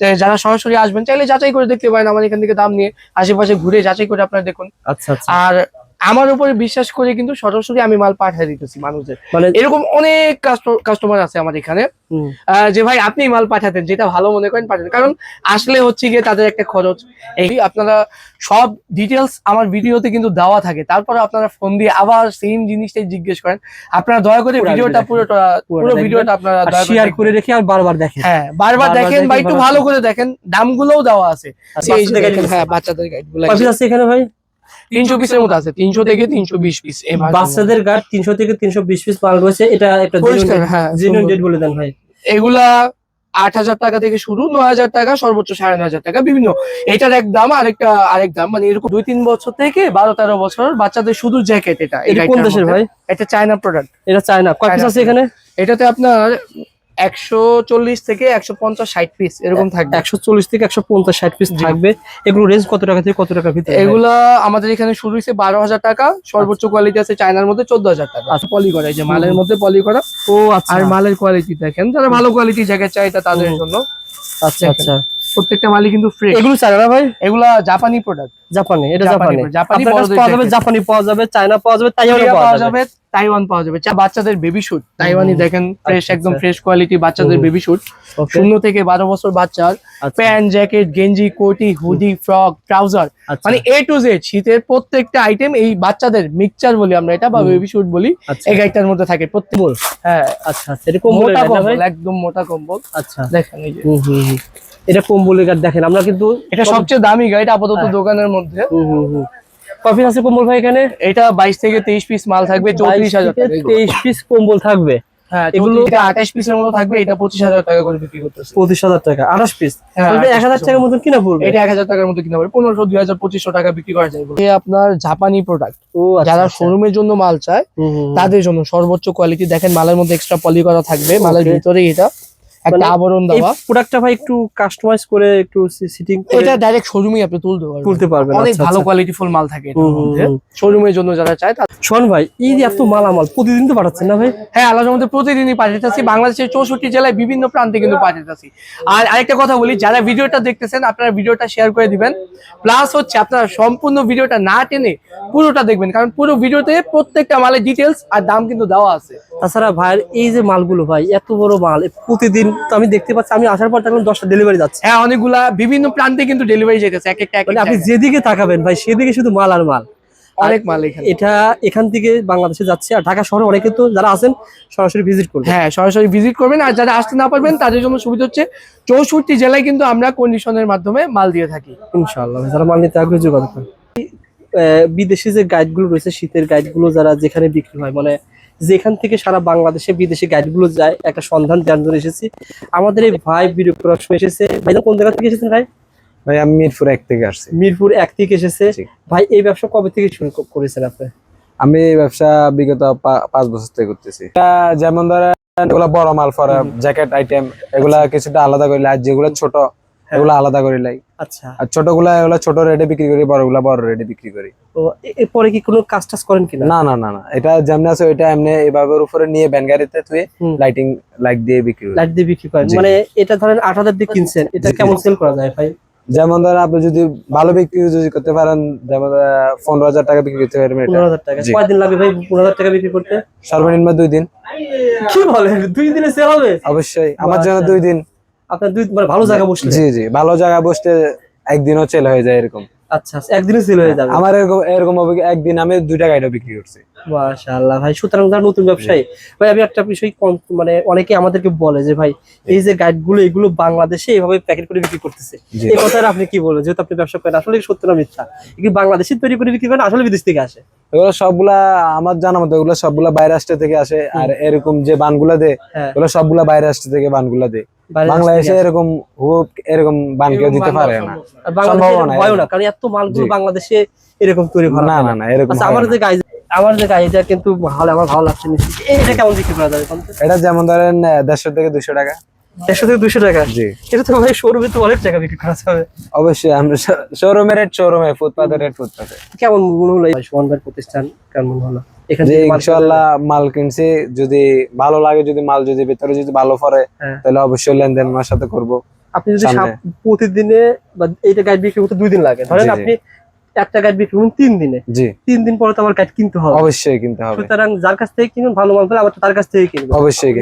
যে যারা সরাসরি আসবেন চাইলে যাচাই করে দেখতে পারেন আমার এখান থেকে দাম নিয়ে আশেপাশে ঘুরে যাচাই করে আপনারা দেখুন। আচ্ছা আচ্ছা। আর আমার উপরে বিশ্বাস করে কিন্তু সরাসরি আমি মাল পাঠিয়ে দিতেছি মানুষদের। মানে এরকম অনেক কাস্টমার আছে আমার এখানে। যে ভাই আপনি মাল পাঠাতেন যেটা ভালো মনে করেন পাঠাতেন। কারণ আসলে হচ্ছে গিয়ে তাদের একটা খরচ। এই আপনারা সব ডিটেলস আমার ভিডিওতে কিন্তু দেওয়া থাকে। তারপরে আপনারা ফোন দিয়ে আবার সেম জিনিসটাই জিজ্ঞেস করেন। আপনারা দয়া করে ভিডিওটা। পুরোটা পুরো ভিডিওটা আপনারা শেয়ার করে রেখে আর বারবার দেখেন। হ্যাঁ বারবার দেখেন বা একটু ভালো করে দেখেন। দামগুলোও দেওয়া আছে। হ্যাঁ বাচ্চাদের গাইডগুলো আছে এখানে ভাই? তিনশো পিসের মতো আছে তিনশো থেকে তিনশো বিশ পিস। বাচ্চাদের গার্ড তিনশো থেকে তিনশো বিশ পিস মাল রয়েছে। এটা একটা হ্যাঁ জেনুইন ডেট বলে দেন ভাই। এগুলা আট হাজার টাকা থেকে শুরু নয় হাজার টাকা সর্বোচ্চ সাড়ে নয় হাজার টাকা বিভিন্ন। এটার এক দাম আরেকটা আরেক দাম মানে এরকম দুই তিন বছর থেকে বারো তেরো বছর বাচ্চাদের শুধু জ্যাকেট এটা এটা কোন দেশের ভাই? এটা চায়না প্রোডাক্ট এটা চায়না কয় পিস আছে এখানে? এটাতে আপনার একশো চল্লিশ থেকে একশো পঞ্চাশ ষাট পিস এরকম থাকবে। একশো চল্লিশ থেকে একশো পঞ্চাশ ষাট পিস। থাকবে। এগুলো রেঞ্জ কত টাকা থেকে কত টাকার ভিতরে? এগুলা আমাদের এখানে শুরু হয়েছে বারো হাজার টাকা সর্বোচ্চ কোয়ালিটি আছে চায়নার মধ্যে চোদ্দ হাজার টাকা। আচ্ছা। পলি করা এই যে মালের মধ্যে পলি করা। ও আচ্ছা। আর মালের কোয়ালিটি দেখেন যারা ভালো কোয়ালিটি জ্যাকেট চাই এটা তাদের জন্য। আচ্ছা আচ্ছা। প্রত্যেকটা মালই কিন্তু ফ্রেশ এগুলো চায়না ভাই? এগুলা জাপানি প্রোডাক্ট জাপানি এটা জাপানি, জাপানি। পাওয়া যাবে জাপানি পাওয়া যাবে চায়না পাওয়া যাবে কোরিয়া পাওয়া যাবে তাইওয়ান পাওয়া যাবে। বাচ্চাদের বেবি শুট তাইওয়ানি দেখেন ফ্রেশ আচ্ছা, একদম আচ্ছা। ফ্রেশ কোয়ালিটি বাচ্চাদের বেবি শুট শূন্য থেকে বারো বছর বাচ্চার আচ্ছা, প্যান্ট জ্যাকেট গেঞ্জি কোটি হুডি ফ্রক ট্রাউজার। আচ্ছা, মানে এ টু জেড শীতের প্রত্যেকটা আইটেম এই বাচ্চাদের মিক্সচার বলি আমরা এটা বা বেবি শুট বলি আচ্ছা, এই গাড়িটার মধ্যে থাকে। প্রত্যেক হ্যাঁ। আচ্ছা আচ্ছা মোটা কম্বল একদম মোটা কম্বল। আচ্ছা। দেখেন এই যে। এটা কম্বলের গাড়ি দেখেন আমরা কিন্তু এটা সবচেয়ে দামি গাড়িটা আপাতত হ্যাঁ। দোকানের মধ্যে। হুম, হুম, piece আছে কম্বল ভাই এখানে এটা বাইশ থেকে তেইশ পিস মাল থাকবে চৌত্রিশ হাজার টাকা এগুলো। তেইশ পিস কম্বল থাকবে হ্যাঁ এগুলো- পিসের মতো থাকবে এটা পঁচিশ হাজার টাকা করে বিক্রি করতেছে টাকা আঠাশ পিস হ্যাঁ, এক হাজার টাকার কিনা পড়বে এটা এক হাজার টাকার মতো কিনা টাকা বিক্রি করা যায় এগুলো। আপনার জাপানি প্রোডাক্ট ও আচ্ছা, যারা আচ্ছা। শোরুমের জন্য মাল চায়। তাদের জন্য সর্বোচ্চ কোয়ালিটি দেখেন মালের মধ্যে এক্সট্রা পলি করা থাকবে মালের. ভিতরে এটা একটা মানে আবরণ দেওয়া। প্রোডাক্টটা ভাই একটু কাস্টমাইজ করে একটু সিটিং এটা ডাইরেক্ট শোরুমই আপনি তুলতে পারবেন। তুলতে পারবেন অনেক আচ্ছা, ভালো আচ্ছা। কোয়ালিটি ফুল মাল থাকে। শোরুমের জন্য যারা চায় শোন ভাই এই যে এত মালামাল প্রতিদিন তো পাঠাচ্ছেন না ভাই? হ্যাঁ আল্লাহর মধ্যে প্রতিদিনই পাঠাতেছি বাংলাদেশের চৌষট্টি জেলায় বিভিন্ন প্রান্তে কিন্তু পাঠাতেছি আর আরেকটা কথা বলি যারা ভিডিওটা দেখতেছেন আপনারা ভিডিওটা শেয়ার করে দিবেন। প্লাস হচ্ছে আপনারা সম্পূর্ণ ভিডিওটা না টেনে পুরোটা দেখবেন। কারণ পুরো ভিডিওতে প্রত্যেকটা মালের ডিটেলস আর দাম কিন্তু দেওয়া আছে। তাছাড়া ভাইয়ের এই যে মালগুলো ভাই এত বড় মাল প্রতিদিন তো আমি দেখতে পাচ্ছি আমি আসার পর দেখলাম দশটা ডেলিভারি যাচ্ছে। হ্যাঁ অনেকগুলা বিভিন্ন প্রান্তে কিন্তু ডেলিভারি যেতেছে এক একটা মানে আপনি যেদিকে তাকাবেন ভাই সেদিকে শুধু মাল আর মাল। অনেক মাল এখানে। এটা এখান থেকে বাংলাদেশে যাচ্ছে আর ঢাকা শহরে অনেকে তো যারা আছেন সরাসরি ভিজিট করবে হ্যাঁ সরাসরি ভিজিট করবেন আর যারা আসতে না পারবেন তাদের জন্য সুবিধা হচ্ছে চৌষট্টি জেলায় কিন্তু আমরা কন্ডিশনের মাধ্যমে মাল দিয়ে থাকি। ইনশাআল্লাহ যারা মাল নিতে আগ্রহী যোগাযোগ করেন। আহ, বিদেশি যে গাইডগুলো রয়েছে শীতের গাইডগুলো যারা যেখানে বিক্রি হয় মানে যেখান থেকে সারা বাংলাদেশে বিদেশি গাইডগুলো যায় একটা সন্ধান ধরে এসেছি। আমাদের এই ভাই ভিডিও করার এসেছে। ভাই কোন জায়গা থেকে এসেছেন ভাই? ভাই আমি মিরপুর এক থেকে আসছি। মিরপুর এক থেকে এসেছে। ভাই এই ব্যবসা কবে থেকে শুরু করেছেন আপনি? আমি এই ব্যবসা বিগত পাঁচ বছর থেকে করতেছি। যেমন ধরেন এগুলা বড় মাল ফরা জ্যাকেট আইটেম এগুলা কিছুটা আলাদা করে আর যেগুলো ছোট এগুলো আলাদা করে লাই আচ্ছা। আর ছোটগুলা এগুলা ছোট রেটে বিক্রি করি বড়গুলা বড় রেটে বিক্রি করি। তো এরপরে কি কোনো কাজ টাজ করেন কিনা? না না না না এটা যেমন আছে ওইটা এমনি এভাবে উপরে নিয়ে ভ্যান গাড়িতে তুই লাইটিং লাইট দিয়ে বিক্রি করি। লাইট দিয়ে বিক্রি করেন। মানে এটা ধরেন আট হাজার দিয়ে কিনছেন এটা কেমন সেল করা যায় ভাই? যেমন ধরেন আপনি যদি ভালো বিক্রি যদি করতে পারেন যেমন পনেরো হাজার টাকা বিক্রি করতে পারবেন এটা। পনেরো হাজার টাকা। কয়দিন লাগবে ভাই পনেরো হাজার টাকা বিক্রি করতে? সর্বনিম্ন দুই দিন। কি বলেন? দুই দিনে সেল হবে? অবশ্যই। আমার জন্য দুই দিন। আপনার দুই মানে ভালো জায়গা বসলে? জি জি ভালো জায়গা বসতে একদিনও চেল হয়ে যায় এরকম। আচ্ছা আচ্ছা, সেল হয়ে যাবে। আমার এরকম এরকম একদিন আমি দুইটা গাড়ি বিক্রি করছি। মাশাআল্লাহ ভাই সুতরাং যারা নতুন ব্যবসায়ী ভাই আমি একটা বিষয় কম- মানে অনেকে আমাদেরকে বলে যে ভাই এই যে এগুলো বাংলাদেশে এইভাবে প্যাকেট করে বিক্রি করতেছে। জি। এই কথাটা আপনি কি বলবেন? যেহেতু আপনি ব্যবসা করেন আসলে কি সত্য না মিথ্যা? এগুলো বাংলাদেশে তৈরি করে বিক্রি করেন আসলে বিদেশ থেকে আসে? এগুলো সবগুলা আমার জানা মতো এগুলো সবগুলা বাইরে রাষ্ট্র থেকে আসে। আর এরকম যে বানগুলা দে হ্যাঁ। এগুলো সবগুলা বাইরে রাষ্ট্র থেকে বানগুলা দে বাইরের দেশ বাংলাদেশে এরকম হুক এরকম বান কেউ দিতে পারে না। না। সম্ভাবনা কারণ এত মালগুলো বাংলাদেশে এরকম তৈরি করা না না না। এরকম আচ্ছা আমার যে গাড়ি আমার যে গাড়িটা কিন্তু ভালো আমার ভালো লাগছে। এটা কেমন বিক্রি করা যাবে এটা যেমন ধরেন দেড়শো থেকে দুশো টাকা। দেড়শো থেকে দুশো টাকা? জি। এটা তো ভাই শোরুমে তো অনেক টাকা বিক্রি করা যাবে। অবশ্যই আমরা শোরুমের রেট শোরুমে ফুটপাতের রেট ফুটপাতে কেমন মনে হলো এই সুমন ভাইয়ের প্রতিষ্ঠান কেমন মনে হলো? যে থেকে মাল ইনশাল্লাহ মাল কিনছি যদি ভালো লাগে যদি মাল যদি ভিতরে যদি ভালো পড়ে হ্যাঁ। তাহলে অবশ্যই লেনদেন আমার সাথে করব আপনি যদি প্রতিদিনে বা এইটা গাইড বিক্রি করতে দুই দিন লাগে ধরেন। আপনি একটা গাইড বিক্রি করুন তিন দিনে। জি। তিন দিন পরে তো আমার গাইড কিনতে হবে। অবশ্যই কিনতে হবে। সুতরাং যার কাছ থেকে কিনুন ভালো মাল পেলে আবার তো তার কাছ থেকে কিনবেন অবশ্যই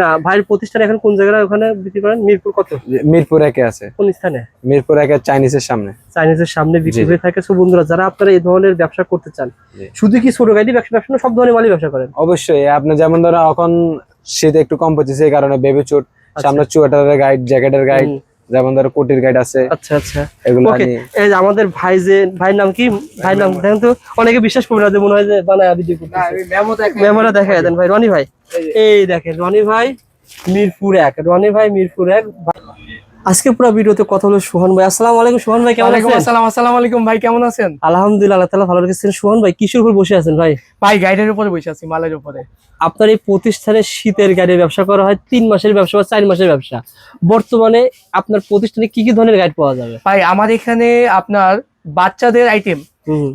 না ভাইয়ের প্রতিষ্ঠান এখন কোন জায়গায় ওখানে বিক্রি করেন? মিরপুর কত? মিরপুর একে আছে। কোন স্থানে? মিরপুর একে চাইনিজের সামনে। চাইনিজের সামনে বিক্রি হয়ে থাকে। বন্ধুরা যারা আপনারা এই ধরনের ব্যবসা করতে চান শুধু কি ছোট গাড়ি ব্যবসা ব্যবসা সব ধরনের মালই ব্যবসা করেন। অবশ্যই। আপনি যেমন ধরো এখন শীত একটু কম পড়ছে সেই কারণে বেবি চোট সামনে চুয়াটারের গাইড জ্যাকেটের গাইড যেমন ধরো কোটির গাইড আছে আচ্ছা আচ্ছা। এগুলো এই যে আমাদের ভাই যে ভাইয়ের নাম কি? ভাইয়ের নাম দেখেন তো অনেকে বিশ্বাস করবে না যে মনে হয় যে বানায় ভিডিও না, করতেছে আমি মেমো দেখাই- মেমোরা দেখা দেন ভাই। রনি ভাই এই দেখেন রনি ভাই মিরপুর এক রনি ভাই মিরপুর এক। আজকে পুরো ভিডিওতে কথা হলো সুহান ভাই। আসসালামু আলাইকুম সুহান ভাই কেমন আছেন? আসসালাম আসসালামু আলাইকুম ভাই কেমন আছেন? আলহামদুলিল্লাহ আল্লাহ তাআলা ভালো রেখেছেন। সুহান ভাই কিসের উপর বসে আছেন ভাই? ভাই গাইডের উপরে বসে আছি মালের উপরে। আপনার এই প্রতিষ্ঠানে শীতের গাইডের ব্যবসা করা হয় তিন মাসের ব্যবসা বা চার মাসের ব্যবসা। বর্তমানে আপনার প্রতিষ্ঠানে কি কি ধরনের গাইড পাওয়া যাবে? ভাই আমার এখানে আপনার বাচ্চাদের আইটেম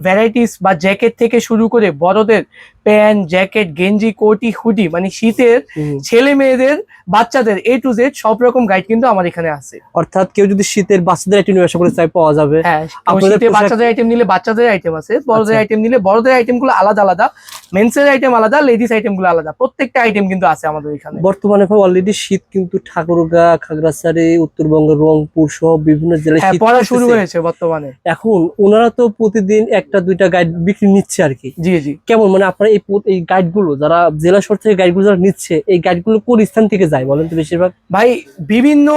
ভ্যারাইটিস বা জ্যাকেট থেকে শুরু করে বড়দের প্যান্ট জ্যাকেট গেঞ্জি কোটি হুডি মানে শীতের ছেলে মেয়েদের বাচ্চাদের এ টু জেড সব রকম গাইড কিন্তু আমার এখানে আছে। অর্থাৎ কেউ যদি শীতের বাচ্চাদের আইটেম নিয়ে আসা করে চাই পাওয়া যাবে। হ্যাঁ আপনাদের বাচ্চাদের আইটেম নিলে বাচ্চাদের আইটেম আছে বড়দের আচ্ছা। আইটেম নিলে বড়দের আইটেমগুলো আলাদা আলাদা। মেন্সের আইটেম আলাদা লেডিস আইটেমগুলো আলাদা। প্রত্যেকটা আইটেম কিন্তু আছে আমাদের এখানে। বর্তমানে অলরেডি শীত কিন্তু ঠাকুরগা খাগড়াছড়ি উত্তরবঙ্গের রংপুর সহ বিভিন্ন জেলায় হ্যাঁ শীত পড়া শুরু হয়েছে বর্তমানে। এখন ওনারা তো প্রতিদিন একটা দুইটা গাইড বিক্রি নিচ্ছে আর কি। জি জি। কেমন? মানে আপনার এই এই গাইডগুলো যারা জেলা শহর থেকে গাইডগুলো যারা নিচ্ছে এই গাইডগুলো কোন স্থান থেকে যায় বলেন তো বেশিরভাগ? ভাই বিভিন্ন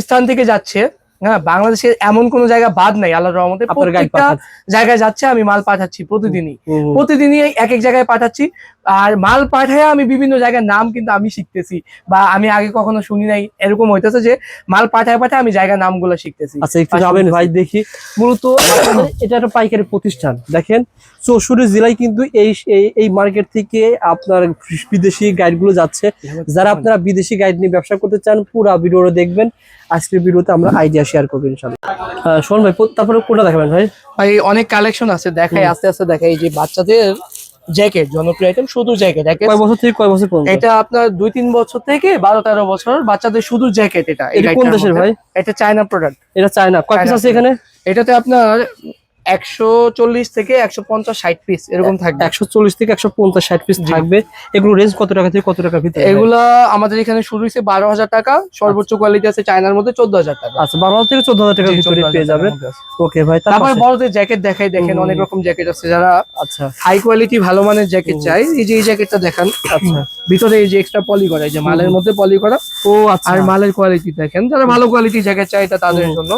স্থান থেকে যাচ্ছে। হ্যাঁ বাংলাদেশের এমন কোন জায়গা বাদ নাই আল্লাহর রহমতে প্রত্যেকটা জায়গায় যাচ্ছে আমি মাল পাঠাচ্ছি প্রতিদিনই। প্রতিদিনই এক এক জায়গায় পাঠাচ্ছি। আর মাল পাঠায় আমি বিভিন্ন জায়গার নাম কিন্তু আমি শিখতেছি বা আমি আগে কখনো শুনি নাই এরকম হইতেছে যে মাল পাঠায় পাঠায় আমি জায়গার নামগুলো শিখতেছি। আচ্ছা একটু যাবেন ভাই দেখি। মূলত এটা একটা পাইকারি প্রতিষ্ঠান। দেখেন চৌষট্টি জেলায় কিন্তু এই এই- মার্কেট থেকে আপনার বিদেশি গাইডগুলো যাচ্ছে। যারা আপনারা বিদেশি গাইড নিয়ে ব্যবসা করতে চান পুরো ভিডিওটা দেখবেন। আজকের ভিডিওতে আমরা আইডিয়া শেয়ার করব ইনশাল্লাহ শোন ভাই তারপরে কোনটা দেখাবেন ভাই? ভাই অনেক কালেকশন আছে দেখাই আস্তে আস্তে দেখাই যে বাচ্চাদের জ্যাকেট জনপ্রিয় আইটেম শুধু জ্যাকেট কয় বছর থেকে কয় বছর পর্যন্ত? এটা আপনার দুই তিন বছর থেকে বারো তেরো বছর বাচ্চাদের শুধু জ্যাকেট এটা এটা কোন দেশের ভাই? এটা চায়না প্রোডাক্ট এটা চায়না কয় পিস আছে এখানে? এটাতে আপনার একশো চল্লিশ থেকে একশো পঞ্চাশ ষাট পিস এরকম থাকবে। একশো চল্লিশ থেকে একশো পঞ্চাশ ষাট পিস। থাকবে। এগুলো রেঞ্জ কত টাকা থেকে কত টাকা ভিতরে? এগুলা আমাদের এখানে শুরু হয়েছে বারো হাজার টাকা সর্বোচ্চ কোয়ালিটি আছে চায়নার মধ্যে চোদ্দ হাজার টাকা। আচ্ছা বারো হাজার থেকে চোদ্দ হাজার ভিতরে পেয়ে আছে। ওকে ভাই তারপরে তারপরে বড়দের জ্যাকেট দেখাই দেখেন অনেক রকম জ্যাকেট আছে। যারা আচ্ছা। হাই কোয়ালিটি ভালো মানের জ্যাকেট চাই এই যে এই জ্যাকেটটা দেখান। আচ্ছা। ভিতরে এই যে এক্সট্রা পলি করা এই যে মালের মধ্যে পলি করা। ও আচ্ছা। আর মালের কোয়ালিটি দেখেন যারা ভালো কোয়ালিটি জ্যাকেট চাই এটা তাদের জন্য।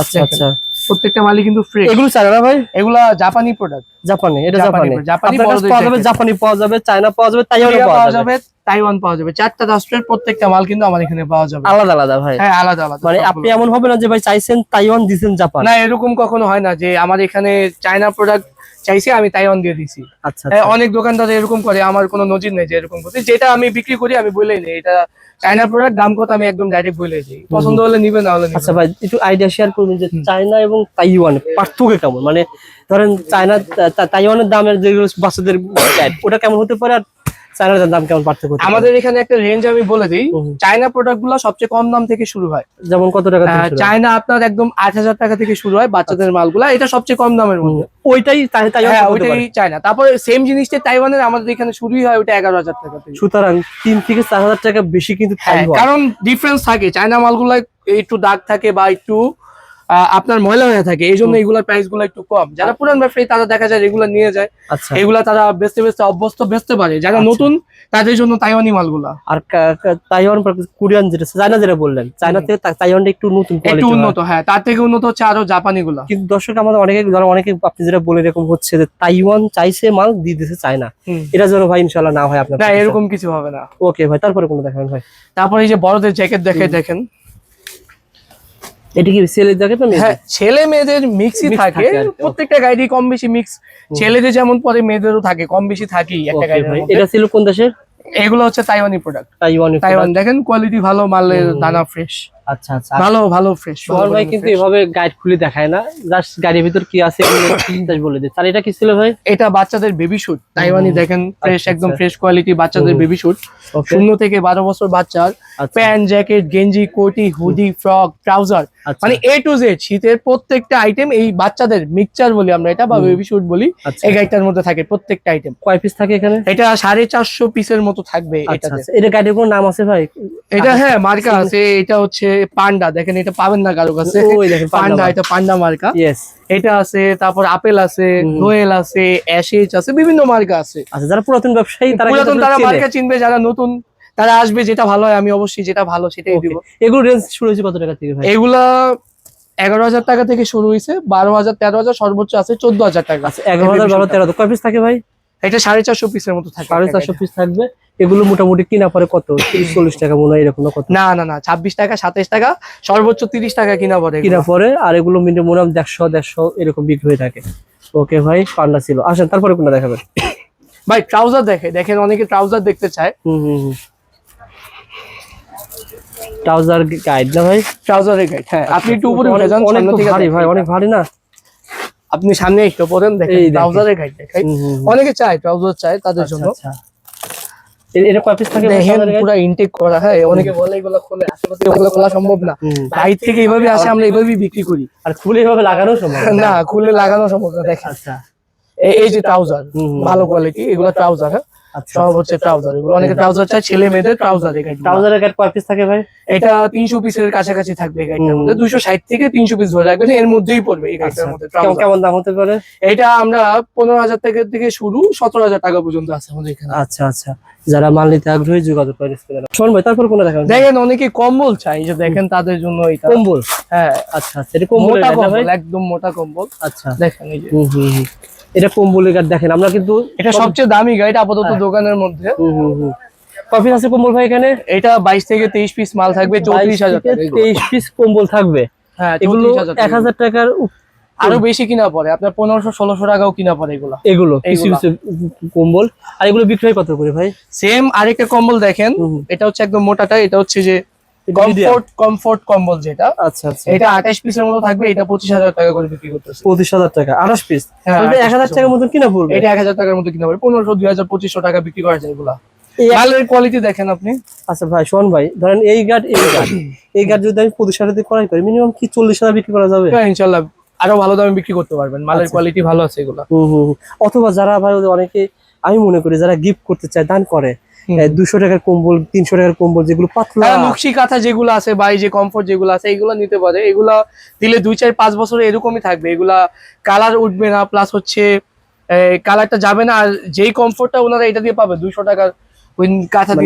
আচ্ছা আচ্ছা। প্রত্যেকটা মালই কিন্তু ফ্রেশ এগুলো চায়না ভাই? এগুলা জাপানি প্রোডাক্ট জাপানি এটা জাপানি, জাপানি পাওয়া যাবে জাপানি পাওয়া যাবে চায়না পাওয়া যাবে তাইওয়ান পাওয়া যাবে। তাইওয়ান পাওয়া যাবে। চারটা রাষ্ট্রের প্রত্যেকটা মাল কিন্তু আমার এখানে পাওয়া যাবে। আলাদা আলাদা ভাই। হ্যাঁ আলাদা আলাদা মানে আপনি এমন হবে না যে ভাই চাইছেন তাইওয়ান দিছেন জাপান না এরকম কখনো হয় না যে আমার এখানে চায়না প্রোডাক্ট চাইছে আমি তাই অন দিয়ে দিছি। আচ্ছা আচ্ছা। অনেক দোকানদার এরকম করে আমার কোনো নজির নেই যে এরকম করতে। যেটা আমি বিক্রি করি আমি বলে নেই এটা চায়না প্রোডাক্ট দাম কত আমি একদম ডাইরেক্ট বলে দিই। পছন্দ হলে নিবে না হলে আচ্ছা ভাই একটু আইডিয়া শেয়ার করবেন যে চায়না এবং তাইওয়ান পার্থক্য কেমন? মানে ধরেন চায়না তাইওয়ানের দামের যেগুলো বাচ্চাদের ওটা কেমন হতে পারে? আর চায়নার দাম কেমন পার্থক্য আমাদের এখানে একটা রেঞ্জ আমি বলে দিই। চায়না প্রোডাক্টগুলো সবচেয়ে কম দাম থেকে শুরু হয়। যেমন কত টাকা? চায়না আপনার একদম আট হাজার টাকা থেকে শুরু হয় বাচ্চাদের মালগুলা। এটা সবচেয়ে কম দামের মধ্যে। ওইটাই হ্যাঁ ওইটাই চায়না তারপরে সেম জিনিসটা তাইওয়ানের আমাদের এখানে শুরুই হয় ওটা এগারো হাজার টাকা থেকে। সুতরাং তিন থেকে চার হাজার টাকা বেশি কিন্তু হ্যাঁ কারণ ডিফারেন্স থাকে। চায়না মালগুলো একটু দাগ থাকে বা একটু আপনার ময়লা হয়ে থাকে। এই জন্য এগুলোর প্রাইসগুলো একটু কম। যারা পুরান ব্যবসায়ী তারা দেখা যায় রেগুলার নিয়ে যায়। আচ্ছা। এগুলা তারা বেচতে বেচতে অভ্যস্ত বেচতে পারে। যারা আচ্ছা। নতুন তাদের জন্য তাইওয়ানি মালগুলা। আর তাইওয়ান কোরিয়ান যেটা চায়না যেটা বললেন চায়না। থেকে তাইওয়ানটা একটু নতুন একটু উন্নত হ্যাঁ তার থেকে উন্নত হচ্ছে আরও জাপানি গুলা কিন্তু দর্শক আমাদের অনেকে যারা অনেকে আপনি যেটা বলে এরকম হচ্ছে যে তাইওয়ান চাইছে মাল দিয়ে দিছে চায়না। এটা যেন ভাই ইনশাল্লাহ না হয় আপনার না এরকম কিছু হবে না। ওকে ভাই তারপরে কোনো দেখেন ভাই। তারপরে এই যে বড়দের জ্যাকেট দেখে দেখেন। এটা কি ছেলে থাকে তো হ্যাঁ ছেলে মেয়েদের মিক্সই থাকে। প্রত্যেকটা গাড়ি কম বেশি মিক্স ছেলেদের যেমন পরে মেয়েদেরও থাকে কম বেশি থাকেই একটা গাড়ি এটা ছিল কোন দেশের? এগুলো হচ্ছে তাইওয়ানি প্রোডাক্ট তাইওয়ানি তাইওয়ান দেখেন কোয়ালিটি ভালো মালের দানা ফ্রেশ আচ্ছা আচ্ছা। ভালো ভালো ফ্রেশ সোহান ভাই কিন্তু এভাবে গাইড খুলে দেখায় না। জাস্ট গাড়ির ভিতর কি আছে বলে দিচ্ছে। আর এটা কি ছিল ভাই? এটা বাচ্চাদের বেবি শুট তাইওয়ানি দেখেন ফ্রেশ আচ্ছা, একদম আচ্ছা। ফ্রেশ কোয়ালিটি বাচ্চাদের বেবি শুট শূন্য থেকে বারো বছর বাচ্চার আচ্ছা। প্যান্ট জ্যাকেট গেঞ্জি কোটি হুডি ফ্রক ট্রাউজার মানে এ টু জেড শীতের প্রত্যেকটা আইটেম এই বাচ্চাদের মিক্সচার বলি আমরা এটা বা বেবি শুট বলি এই গাইডটার মধ্যে থাকে প্রত্যেকটা আইটেম কয় পিস থাকে এখানে? এটা সাড়ে চারশো পিসের মতো থাকবে আচ্ছা এটা গাড়ির কোনো নাম আছে ভাই? এটা হ্যাঁ মার্কা আছে এটা হচ্ছে পান্ডা দেখেন এটা পাবেন না কারও কাছে। পান্ডা এটা পান্ডা মার্কা। এটা আছে তারপর আপেল আছে নোয়েল আছে অ্যাশেজ আছে বিভিন্ন মার্কা আছে। আচ্ছা যারা পুরাতন ব্যবসায়ী তারা পুরাতন তারা মার্কা চিনবে যারা নতুন তারা আসবে যেটা ভালো হয় আমি অবশ্যই যেটা ভালো সেটাই. দিব। এগুলো রেঞ্জ শুরু হয়েছে কত টাকা থেকে ভাই? এগুলা এগারো হাজার টাকা থেকে শুরু হয়েছে বারো হাজার তেরো হাজার সর্বোচ্চ আছে চোদ্দ হাজার টাকা। আচ্ছা এগারো হাজার বারো তেরো। কয় পিস থাকে ভাই? এটা সাড়ে চারশো পিসের মতো থাকে সাড়ে চারশো পিস থাকবে। এগুলো মোটামুটি কিনা পরে কত? তিরিশ চল্লিশ টাকা মনে হয় এরকম না কত? না না না ছাব্বিশ টাকা সাতাইশ টাকা সর্বোচ্চ তিরিশ টাকা কিনা এগুলো। কিনা পরে আর এগুলো মিনিমাম দেড়শো দেড়শো এরকম বিক্রি হয়ে থাকে। ওকে ভাই পান্ডা ছিল। আসেন তারপরে কোনটা দেখাবেন? ভাই ট্রাউজার দেখে দেখেন অনেকে ট্রাউজার দেখতে চায়। হুম হুম হুম। ট্রাউজার গাইড না ভাই? ট্রাউজারের গাইড হ্যাঁ আপনি একটু উপরে উঠে যান অনেক ভারী ভাই অনেক ভারী না? আপনি সামনে একটু পরেন দেখেন ট্রাউজারে। ট্রাউজারের গাইড দেখাই। অনেকে চায় ট্রাউজার চায় তাদের আচ্ছা, জন্য। আচ্ছা। এটা কয় পিস থাকে? দেখেন পুরো ইনটেক করা হয় অনেকে বলে এগুলো খোলে আসলে তো এগুলো খোলা সম্ভব না। থেকে এইভাবে আসে আমরা এইভাবেই বিক্রি করি। আর খুলে এভাবে লাগানো সম্ভব না। খুলে লাগানো সম্ভব না দেখেন। আচ্ছা। এই- যে ট্রাউজার। ভালো কোয়ালিটি এগুলো ট্রাউজার হ্যাঁ। আচ্ছা সব হচ্ছে ট্রাউজার এগুলো অনেকে ট্রাউজার চায় ছেলে মেয়েদের ট্রাউজার এই গাইড ট্রাউজারের কয় পিস থাকে ভাই? এটা তিনশো পিসের কাছাকাছি থাকবে থেকে তিনশো পিস ধরে রাখবেন এর মধ্যেই পড়বে এই গাইডটার মধ্যে আচ্ছা। কেমন দাম হতে পারে? এটা আমরা পনেরো হাজার টাকা থেকে শুরু সতেরো হাজার টাকা পর্যন্ত আছে আমাদের এখানে। আচ্ছা আচ্ছা। যারা মাল নিতে আগ্রহী যোগাযোগ করে শোন ভাই তারপর কোনটা দেখাবেন? দেখেন অনেকে কম্বল চাই যে দেখেন তাদের জন্য এটা কম্বল? হ্যাঁ। আচ্ছা আচ্ছা। এটা কম্বল একদম মোটা কম্বল। আচ্ছা। দেখেন এই যে। হুম হুম। এটা কম্বলের গাইড দেখেন আমরা কিন্তু এটা সবচেয়ে দামি গাইড আপাতত দোকানের মধ্যে। পিস আছে কম্বল ভাই এখানে? এটা বাইশ থেকে তেইশ পিস মাল থাকবে চৌত্রিশ হাজার। তেইশ পিস কম্বল থাকবে। হ্যাঁ এগুলো এক হাজার টাকার আরও বেশি কিনা পড়ে আপনার পনেরোশো ষোলোশো টাকাও কিনা পড়ে এগুলো। এগুলো কিছু কিছু কম্বল। আর এগুলো বিক্রি হয় কত করে ভাই? সেম আরেকটা কম্বল দেখেন। এটা হচ্ছে একদম মোটাটা এটা হচ্ছে যে। কমফোর্ট কমফোর্ট কম্বল যেটা আচ্ছা আচ্ছা। এটা আঠাশ পিসের মতো থাকবে এটা পঁচিশ হাজার টাকা করে বিক্রি করতেছে। পঁচিশ হাজার টাকা আঠাশ পিস? হ্যাঁ, এক হাজার টাকার মতন কিনা পড়বে? এটা এক হাজার টাকার মতো কিনা পড়ে পনেরোশো দুই হাজার পঁচিশশো টাকা বিক্রি করা যায় এগুলা। মালের কোয়ালিটি দেখেন আপনি। আচ্ছা ভাই শোন ভাই ধরেন এই গার্ড এই গার্ড এই গার্ড যদি আমি পঁচিশ হাজার দিয়ে করাই করি মিনিমাম কি চল্লিশ হাজার বিক্রি করা যাবে? হ্যাঁ, ইনশাল্লাহ আরও ভালো দামে বিক্রি করতে পারবেন। মালের আচ্ছা। কোয়ালিটি ভালো আছে এগুলা। অথবা যারা ভাই অনেকে আমি মনে করি যারা গিফট করতে চায় দান করে। দুশো টাকার কম্বল তিনশো টাকার কম্বল যেগুলো পাতলা। নকশি কাঁথা যেগুলো আছে বা যে কমফোর্ট যেগুলো আছে এগুলো নিতে পারে। এগুলা দিলে দুই চার পাঁচ বছর এরকমই থাকবে। এগুলা কালার উঠবে না প্লাস হচ্ছে কালারটা যাবে না। আর যেই কমফোর্টটা ওনারা এটা দিয়ে পাবে দুশো টাকার মানে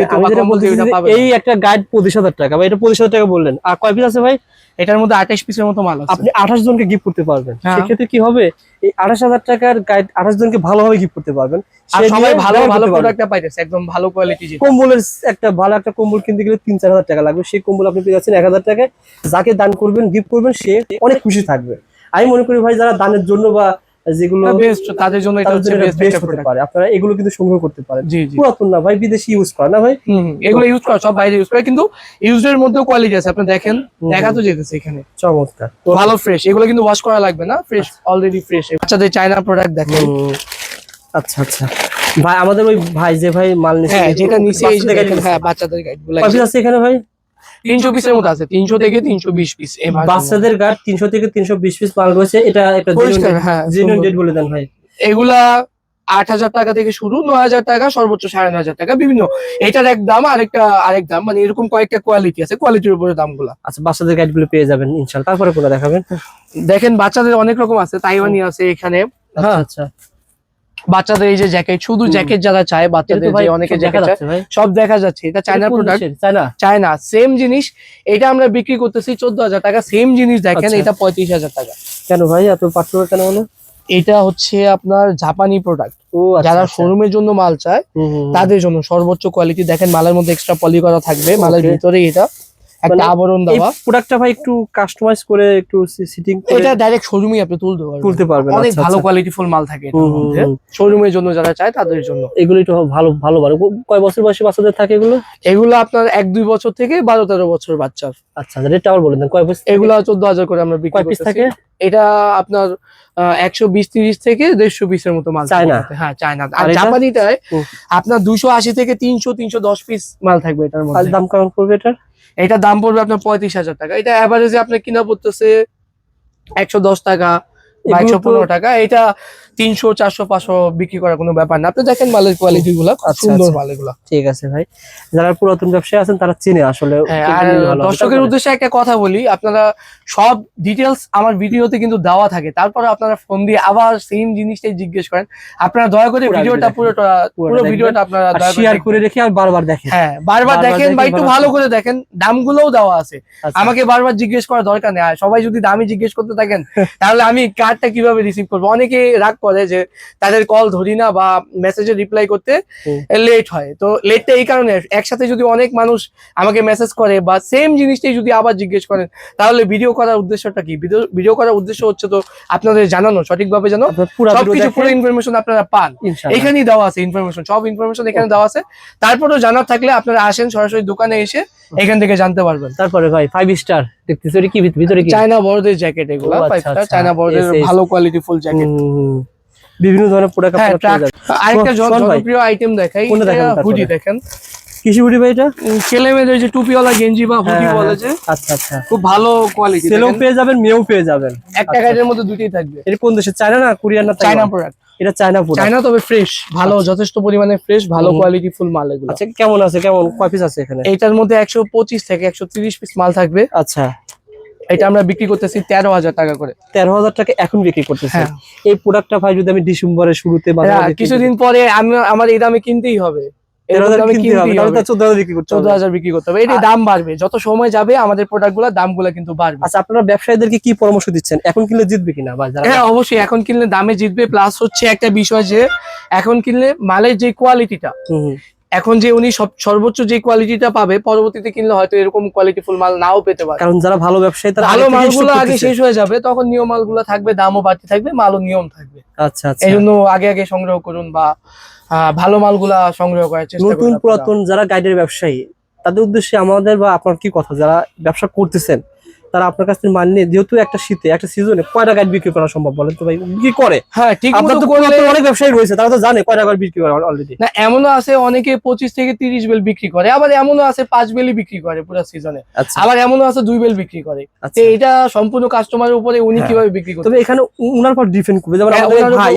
দিয়ে তো এই একটা গাইড পঁচিশ হাজার টাকা এটা পঁচিশ হাজার টাকা বললেন। আর কয় পিস আছে ভাই? এটার মধ্যে আঠাশ পিসের মতো মাল আপনি আঠাশ জনকে গিফট করতে পারবেন। হ্যাঁ। সেক্ষেত্রে কি হবে? এই আঠাশ হাজার টাকার গাইড আঠাশ জনকে ভালোভাবে গিফট করতে পারবেন। আর সবাই ভালো ভালো প্রোডাক্টটা পাইতেছে একদম ভালো কোয়ালিটি কম্বলের একটা ভালো একটা কম্বল কিনতে গেলে তিন চার হাজার টাকা লাগবে। সেই কম্বল আপনি পেয়ে যাচ্ছেন এক হাজার টাকায়। যাকে দান করবেন গিফট করবেন সে অনেক খুশি থাকবে। আমি মনে করি ভাই যারা দানের জন্য বা যেগুলো বেস্ট তাদের জন্য এটা হচ্ছে বেস্ট বেস্ট হতে পারে। আপনারা এগুলো কিন্তু সংগ্রহ করতে পারেন। পুরাতন না ভাই বিদেশি ইউজ করে না ভাই? এগুলো ইউজ করা সব বাইরে ইউজ করে কিন্তু ইউজের মধ্যেও কোয়ালিটি আছে। আপনি দেখেন দেখা তো যেতেছে এখানে। চমৎকার। ভালো ফ্রেশ এগুলো কিন্তু ওয়াশ করা লাগবে না ফ্রেশ অলরেডি ফ্রেশ বাচ্চাদের চায়না প্রোডাক্ট দেখেন। আচ্ছা আচ্ছা। ভাই আমাদের ওই ভাই যে ভাই মাল নিচ্ছে হ্যাঁ যেটা নিচে এই বাচ্চাদের হ্যাঁ বাচ্চাদের গাইডগুলো আছে এখানে ভাই? তিনশো পিসের মতো আছে তিনশো থেকে তিনশো বিশ পিস বাচ্চাদের গার্ড তিনশো থেকে তিনশো বিশ পিস মাল রয়েছে এটা একটা হ্যাঁ জেনুইন ডেট বলে দেন ভাই। এগুলা আট হাজার টাকা থেকে শুরু নয় হাজার টাকা সর্বোচ্চ সাড়ে নয় হাজার টাকা বিভিন্ন। এটার এক দাম আরেকটা আরেক দাম মানে এরকম কয়েকটা কোয়ালিটি আছে কোয়ালিটির উপরে দামগুলা। আচ্ছা বাচ্চাদের গাইডগুলো পেয়ে যাবেন ইনশাল্লাহ তারপরে কোনটা দেখাবেন? দেখেন বাচ্চাদের অনেক রকম আছে তাইওয়ানি আছে এখানে। হ্যাঁ আচ্ছা। বাচ্চাদের এই যে জ্যাকেট শুধু জ্যাকেট যারা চায় বাচ্চাদের যে অনেকে জ্যাকেট চায় সব দেখা যাচ্ছে। এটা China product China China same জিনিস। এটা আমরা বিক্রি করতেছি চোদ্দ হাজার টাকা সেম জিনিস দেখেন আচ্ছা। এটা পঁয়ত্রিশ হাজার টাকা। কেন ভাই? এত পার্থক্য কেন হলো? এটা হচ্ছে আপনার জাপানি প্রোডাক্ট ও আচ্ছা, যারা আচ্ছা। শোরুমের জন্য মাল চায়। তাদের জন্য সর্বোচ্চ কোয়ালিটি দেখেন মালের মধ্যে এক্সট্রা পলি করা থাকবে মালের. ভিতরে এটা। একটা মানে আবরণ এই দেওয়া। প্রোডাক্টটা ভাই একটু কাস্টমাইজ করে একটু সিটিং এটা ডাইরেক্ট শোরুমে আপনি তুলতে পারবেন। তুলতে পারবেন অনেক আচ্ছা, ভালো আচ্ছা। কোয়ালিটি ফুল মাল থাকে। শোরুমের জন্য যারা চায় তাদের জন্য। এগুলো একটু ভালো ভালো ভালো। কয় বছর বয়সী বাচ্চাদের থাকে এগুলো? এগুলো আপনার এক দুই বছর থেকে বারো তেরো বছর বাচ্চার। আচ্ছা রেটটা আবার বলে দেন কয় পিস এগুলো চোদ্দ হাজার করে আমরা বিক্রি পিস থাকে? এটা আপনার একশো বিশ তিরিশ থেকে দেড়শো পিসের মতো মাল চায়না? হ্যাঁ চায়না। আর জাপানিটায় আপনার দুশো আশি থেকে তিনশো তিনশো দশ পিস মাল থাকবে এটার দাম কেমন পড়বে এটার? এটা দাম পড়বে আপনার পঁয়ত্রিশ হাজার টাকা। এটা অ্যাভারেজে আপনার কিনা পড়তেছে একশো দশ টাকা বা একশো পনেরো টাকা এটা তিনশো চারশো পাঁচশো বিক্রি করার কোনো ব্যাপার না। আপনি দেখেন মালের কোয়ালিটি গুলো আচ্ছা, সুন্দর আচ্ছা। মাল এগুলো ঠিক আছে ভাই। যারা পুরাতন ব্যবসায়ী আছেন তারা চেনে আসলে হ্যাঁ, আর দর্শকের উদ্দেশ্যে একটা কথা বলি আপনারা সব ডিটেলস আমার ভিডিওতে কিন্তু দেওয়া থাকে। তারপরে আপনারা ফোন দিয়ে আবার সেম জিনিসটাই জিজ্ঞেস করেন। আপনারা দয়া করে ভিডিওটা। পুরোটা পুরো ভিডিওটা আপনারা দয়া করে শেয়ার করে রেখে আর বারবার দেখেন। হ্যাঁ বারবার দেখেন বা একটু ভালো করে। দেখেন দামগুলোও দেওয়া আছে। আচ্ছা। আমাকে বারবার জিজ্ঞেস করার দরকার নেই। সবাই যদি দামি জিজ্ঞেস করতে থাকেন তাহলে আমি কার্ডটা কীভাবে রিসিভ করব? অনেকে রাগ করে যে তাদের কল ধরি না বা মেসেজে রিপ্লাই করতে লেট হয়। তো লেটটা এই কারণে। একসাথে যদি অনেক মানুষ আমাকে মেসেজ করে বা সেম জিনিসটাই যদি আবার জিজ্ঞেস করেন তাহলে ভিডিও করার উদ্দেশ্যটা কি? ভিডিও করার উদ্দেশ্য হচ্ছে তো আপনাদের জানানো সঠিকভাবে জানো? সবকিছু পুরো ইনফরমেশন আপনারা পান। এখানেই দেওয়া আছে ইনফরমেশন সব ইনফরমেশন এখানে দেওয়া আছে। তারপরেও জানার থাকলে আপনারা আসেন সরাসরি দোকানে এসে এখান থেকে জানতে পারবেন। তারপরে ভাই ফাইভ স্টার দেখতেছি কি ভিত- ভিতরে কি? চায়না বড়দের জ্যাকেট এগুলো ফাইভ স্টার। চায়না বড়দের ভালো কোয়ালিটি ফুল জ্যাকেট বিভিন্ন ধরনের প্রোডাক্ট হ্যাঁ আপনারা পেয়ে যাবেন আরেকটা জন- জনপ্রিয় আইটেম দেখাই হুডি দেখেন। কৃষি বুড়ি ভাই এটা? উম, ছেলে মেয়েদের যে টুপিওয়ালা গেঞ্জি বা হুডি হ্যাঁ, বলে যে আচ্ছা আচ্ছা। খুব ভালো কোয়ালিটি সেলেও পেয়ে যাবেন মেয়েও পেয়ে যাবেন। একটা গাড়ির মধ্যে দুটোই থাকবে। এটা কোন দেশে? চায়না না কোরিয়ান না চায়না প্রোডাক্ট এটা চায়না প্রোডাক্ট চায়না তবে ফ্রেশ ভালো যথেষ্ট পরিমাণে ফ্রেশ ভালো কোয়ালিটি ফুল মাল এগুলো। আচ্ছা কেমন আছে? কেমন? কয় পিস আছে এখানে? এটার মধ্যে একশো পঁচিশ থেকে একশো তিরিশ পিস মাল থাকবে। আচ্ছা। এটা আমরা বিক্রি করতেছি তেরো হাজার টাকা করে। তেরো হাজার টাকা এখন বিক্রি করতেছে। হ্যাঁ। এই প্রোডাক্টটা ভাই যদি আমি ডিসেম্বরের শুরুতে হ্যাঁ, কিছুদিন পরে আমি আমার এই দামে কিনতেই হবে। বিক্রি করতে হবে। এটা দাম বাড়বে। যত সময় যাবে আমাদের প্রোডাক্টগুলোর দামগুলা কিন্তু বাড়বে। আচ্ছা আপনারা ব্যবসায়ীদেরকে কি পরামর্শ দিচ্ছেন? এখন কিনলে জিতবে কিনা হ্যাঁ অবশ্যই এখন কিনলে দামে জিতবে। প্লাস হচ্ছে একটা বিষয় যে এখন কিনলে মালের যে কোয়ালিটিটা। এখন যে উনি সব সর্বোচ্চ যে কোয়ালিটিটা পাবে পরবর্তীতে কিনলে হয়তো এরকম কোয়ালিটি ফুল মাল নাও পেতে পারে। কারণ যারা ভালো ব্যবসায়ী তারা ভালো মালগুলো আগে শেষ হয়ে যাবে তখন নিয়ম মালগুলো থাকবে দামও বাড়তি থাকবে মালও নিয়ম থাকবে। আচ্ছা আচ্ছা। এই জন্য আগে আগে সংগ্রহ করুন বা ভালো মালগুলা সংগ্রহ করার চেষ্টা নতুন। পুরাতন যারা গাইডের ব্যবসায়ী তাদের উদ্দেশ্যে আমাদের বা আপনার কি কথা? যারা ব্যবসা করতেছেন তারা আপনার কাছ থেকে মাল নিয়ে যেহেতু একটা শীতে একটা সিজনে কয়টা গাইড বিক্রি করা সম্ভব বলেন তো ভাই? বিক্রি করে। হ্যাঁ ঠিক আপনার তো অনেক ব্যবসায়ী রয়েছে তারা তো জানে কয়টা গাইড বিক্রি করে অলরেডি না এমনও আছে অনেকে পঁচিশ থেকে তিরিশ বেল বিক্রি করে আবার এমনও আছে পাঁচ বেলই বিক্রি করে পুরো সিজনে আচ্ছা। আবার এমনও আছে দুই বেল বিক্রি করে। আচ্ছা। এটা সম্পূর্ণ কাস্টমারের উপরে উনি হ্যাঁ। কীভাবে বিক্রি করতে তবে এখানে উনার পর ডিপেন্ড করবে। যেমন হ্যাঁ, আমাদের ভাই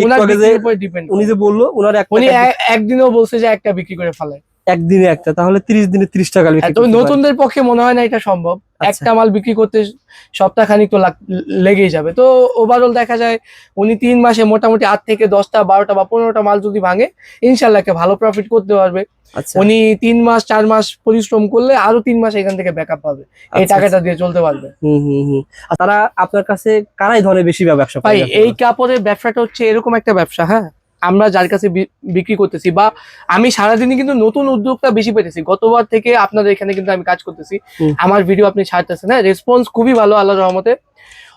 উনি যে বলল উনার উনি একদিনও বলছে যে একটা বিক্রি করে ফেলে। একদিনে একটা তাহলে তিরিশ দিনে ত্রিশ টাকা বিক্রি হ্যাঁ, তবে নতুনদের পক্ষে মনে হয় না এটা সম্ভব। আচ্ছা। একটা মাল বিক্রি করতে সপ্তাহ খানিক তো লেগেই যাবে। তো ওভারঅল দেখা যায় উনি তিন মাসে মোটামুটি আট থেকে দশটা বারোটা বা পনেরোটা মাল যদি ভাঙে ইনশাল্লাহ একটা ভালো প্রফিট করতে পারবে। আচ্ছা। উনি তিন মাস চার মাস পরিশ্রম করলে আরও তিন মাস এখান থেকে ব্যাকআপ পাবে। এই আচ্ছা, টাকাটা দিয়ে চলতে পারবে। হুম হুম হুম। আর তারা আপনার কাছে কারাই ধরে বেশি ব্যবসা ভাই এই কাপড়ের ব্যবসাটা হচ্ছে এরকম একটা ব্যবসা হ্যাঁ? আমরা যার কাছে বিক্রি করতেছি বা আমি সারাদিনই কিন্তু নতুন উদ্যোগটা বেশি পেতেছি। গতবার থেকে আপনাদের এখানে কিন্তু আমি কাজ করতেছি। আমার ভিডিও আপনি ছাড়তেছেন হ্যাঁ রেসপন্স খুবই ভালো আল্লাহ রহমতে।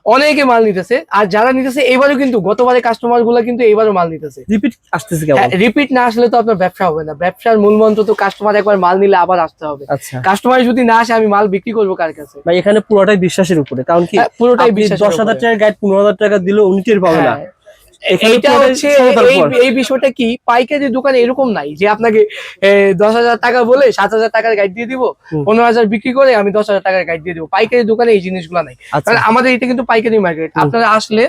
অনেকে মাল নিতেছে। আর যারা নিতেছে এবারও কিন্তু গতবারে কাস্টমারগুলো কিন্তু এবারও মাল নিতেছে। রিপিট আসতেছে রিপিট না আসলে তো আপনার ব্যবসা হবে না। ব্যবসার মূল মন্ত্র তো কাস্টমার একবার মাল নিলে আবার আসতে হবে। আচ্ছা। কাস্টমার যদি না আসে আমি মাল বিক্রি করব কার কাছে? ভাই এখানে পুরোটাই বিশ্বাসের উপরে। কারণ কি? হ্যাঁ, পুরোটাই বিশ্বাস দশ হাজার টাকার গাইড পনেরো হাজার টাকা দিলেও উনি টের পাবে না। এখানে এইটা হচ্ছে এই বিষয়টা কি? পাইকারি দোকানে এরকম নাই যে আপনাকে দশ হাজার টাকা বলে সাত হাজার টাকার গাইড দিয়ে দিব পনেরো হাজার বিক্রি করে আমি দশ হাজার টাকার গাইড দিয়ে দিব। পাইকারি দোকানে এই জিনিসগুলো নাই। আচ্ছা। কারণ আমাদের এটা কিন্তু পাইকারি মার্কেট আপনারা আসলে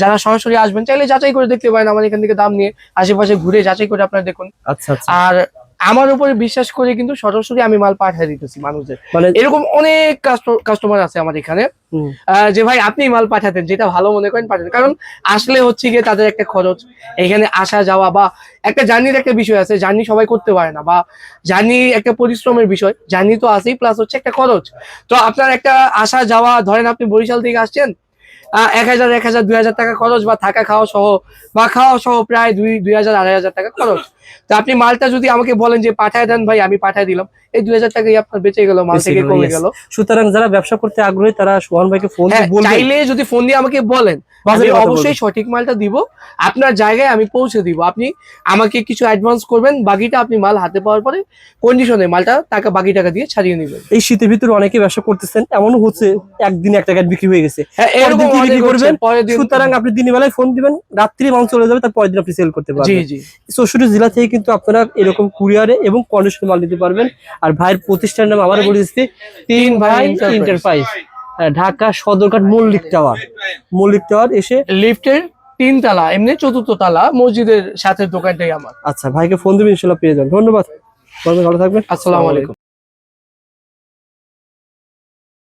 যারা সরাসরি আসবেন চাইলে যাচাই করে দেখতে পারেন আমার এখান থেকে দাম নিয়ে আশেপাশে ঘুরে যাচাই করে আপনারা দেখুন। আচ্ছা আচ্ছা। আর আমার উপরে বিশ্বাস করে কিন্তু সরাসরি আমি মাল পাঠিয়ে দিতেছি মানুষদের। মানে এরকম অনেক কাস্টমার আছে আমার এখানে। যে ভাই আপনি মাল পাঠাতেন যেটা ভালো মনে করেন পাঠাতেন। কারণ আসলে হচ্ছে গিয়ে তাদের একটা খরচ। এখানে আসা যাওয়া বা একটা জার্নির একটা বিষয় আছে জার্নি সবাই করতে পারে না বা জার্নি একটা পরিশ্রমের বিষয়। জার্নি তো আছেই প্লাস হচ্ছে একটা খরচ। তো আপনার একটা আসা যাওয়া ধরেন আপনি বরিশাল থেকে আসছেন আহ, এক হাজার এক হাজার দুই হাজার টাকা খরচ বা থাকা খাওয়া সহ বা খাওয়া সহ প্রায় দুই দুই হাজার আড়াই হাজার টাকা খরচ। তো আপনি মালটা যদি আমাকে বলেন যে পাঠায় দেন ভাই আমি পাঠায় দিলাম। এই দুই হাজার টাকাই আপনার বেঁচে গেল মাল থেকে কমে গেল। সুতরাং যারা ব্যবসা করতে আগ্রহী তারা সোহান ভাইকে ফোন হ্যাঁ চাইলে যদি ফোন দিয়ে আমাকে বলেন অবশ্যই সঠিক মালটা দিব আপনার জায়গায় আমি পৌঁছে দিব। আপনি আমাকে কিছু অ্যাডভান্স করবেন বাকিটা আপনি মাল হাতে পাওয়ার পরে কন্ডিশনে মালটা টাকা বাকি টাকা দিয়ে ছাড়িয়ে নেবেন। এই শীতের ভিতরে অনেকে ব্যবসা করতেছেন এমনও হচ্ছে একদিন একটা গাড়ি বিক্রি হয়ে গেছে। হ্যাঁ বিক্রি করবেন? সুতরাং আপনি দিনের বেলায় ফোন দিবেন রাত্রি মাল চলে যাবে তার পরের দিন আপনি সেল করতে পারবেন। জি। চৌষট্টি জেলা থেকে কিন্তু আপনারা এরকম কুরিয়ারে এবং কন্ডিশন মাল নিতে পারবেন। আর ভাইয়ের প্রতিষ্ঠানের নাম আবার বলে দিচ্ছি তিন ভাই enterprise Dhaka Sadarghat Mallik tower. Mallik tower এসে লিফটের তিন তালা এমনি চতুর্থ তালা মসজিদের সাথে দোকানটাই আমার। আচ্ছা ভাইকে ফোন দেবেন ইনশাল্লাহ পেয়ে যাবেন। ধন্যবাদ। ভালো থাকবেন। আসসালামু আলাইকুম।